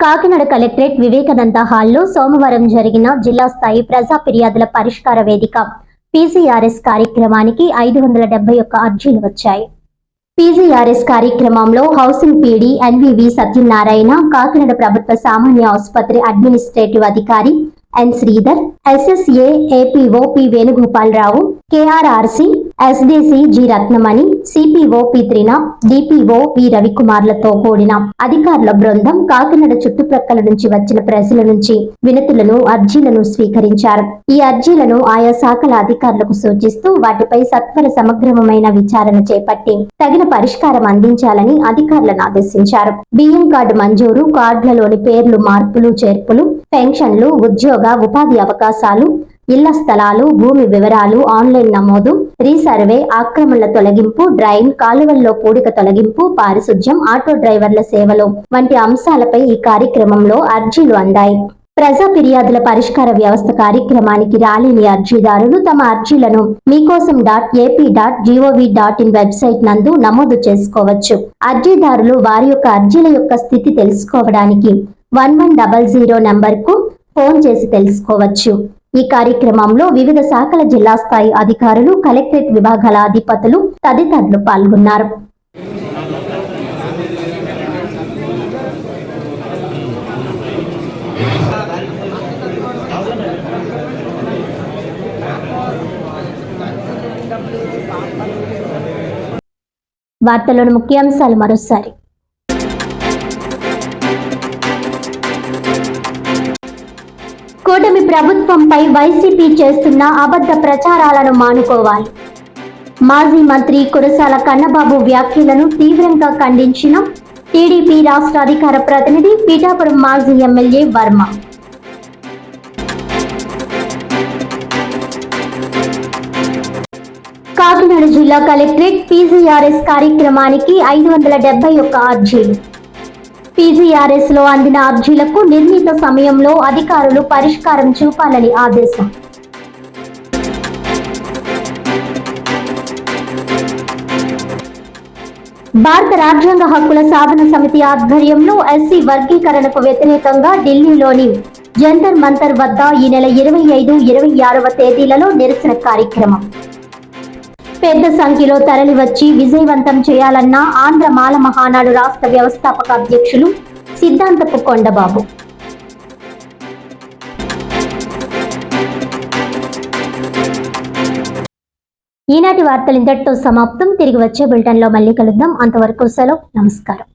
Kakinada collectorate Vivekananda హాల్లో సోమవారం జరిగిన జిల్లా స్థాయి ప్రజా ఫిర్యాదుల పరిష్కార వేదిక పీజీఆర్ఎస్ కార్యక్రమానికి ఐదు వందల డెబ్బై ఒక్క అర్జీలు వచ్చాయి. పీజీఆర్ఎస్ కార్యక్రమంలో housing PD NVV Satyanarayana Kakinada ప్రభుత్వ సామాన్య ఆసుపత్రి అడ్మినిస్ట్రేటివ్ అధికారి N Sridhar SSA APO P Venugopalarao KRRC SDC G Ratnamani CPO P Trina DPO V రవికుమార్లతో కూడిన అధికారుల బృందం కాకినాడ చుట్టుప్రక్కల నుంచి వచ్చిన ప్రజల నుంచి వినతులను అర్జీలను స్వీకరించారు. ఈ అర్జీలను ఆయా శాఖల అధికారులకు సూచిస్తూ వాటిపై సత్వర సమగ్రమైన విచారణ చేపట్టి తగిన పరిష్కారం అందించాలని అధికారులను ఆదేశించారు. బియ్యం కార్డు మంజూరు కార్డులలోని పేర్లు మార్పులు చేర్పులు పెన్షన్లు ఉద్యోగ ఉపాధి అవకాశాలు ఇళ్ళ స్థలాలు భూమి వివరాలు ఆన్లైన్ నమోదు రీసర్వే ఆక్రమణల తొలగింపు డ్రైన్ కాలువల్లో పూడిక తొలగింపు పారిశుధ్యం ఆటో డ్రైవర్ల సేవలు వంటి అంశాలపై ఈ కార్యక్రమంలో అర్జీలు అందాయి. ప్రజా ఫిర్యాదుల పరిష్కార వ్యవస్థ కార్యక్రమానికి రాలేని అర్జీదారులు తమ అర్జీలను Meekosam dot AP dot gov dot in website నందు నమోదు చేసుకోవచ్చు. అర్జీదారులు వారి యొక్క అర్జీల యొక్క స్థితి తెలుసుకోవడానికి వన్ వన్ డబల్ జీరో నంబర్కు ఫోన్ చేసి తెలుసుకోవచ్చు. ఈ కార్యక్రమంలో వివిధ శాఖల జిల్లా స్థాయి అధికారులు కలెక్టరేట్ విభాగాల అధిపతులు తదితరులు పాల్గొన్నారు. వార్తలోని ముఖ్యాంశాలు మరోసారి. కూటమి ప్రభుత్వంపై వైసీపీ చేస్తున్న అబద్ధ ప్రచారాలను మానుకోవాలి. మాజీ మంత్రి కురసాల కన్నబాబు వ్యాఖ్యలను తీవ్రంగా ఖండించిన టీడీపీ రాష్ట్ర అధికార ప్రతినిధి పీఠాపురం మాజీ ఎమ్మెల్యే వర్మ. కాకినాడ జిల్లా కలెక్టరేట్ పీజీఆర్ఎస్ కార్యక్రమానికి ఐదు వందల డెబ్బై ఒక్క అర్జీలు. పీజీఆర్ఎస్లో అందిన అర్జీలకు నిర్ణీత సమయంలో అధికారులు పరిష్కారం చూపాలని ఆదేశం. భారత రాజ్యాంగ హక్కుల సాధన సమితి ఆధ్వర్యంలో ఎస్సీ వర్గీకరణకు వ్యతిరేకంగా ఢిల్లీలోని జంతర్ మంతర్ వద్ద ఈ నెల ఇరవై ఐదు ఇరవై ఆరవ తేదీలలో నిరసన కార్యక్రమం. పెద్ద సంఖ్యలో తరలివచ్చి విజయవంతం చేయాలన్న ఆంధ్ర మాల మహానాడు రాష్ట్ర వ్యవస్థాపక అధ్యక్షులు సిద్ధాంతపు కొండబాబు. ఈనాటి వార్తలు ఇంతటితో సమాప్తం. తిరిగి వచ్చే బులెటిన్లో మళ్ళీ కలుద్దాం. అంతవరకు సెలవు. నమస్కారం.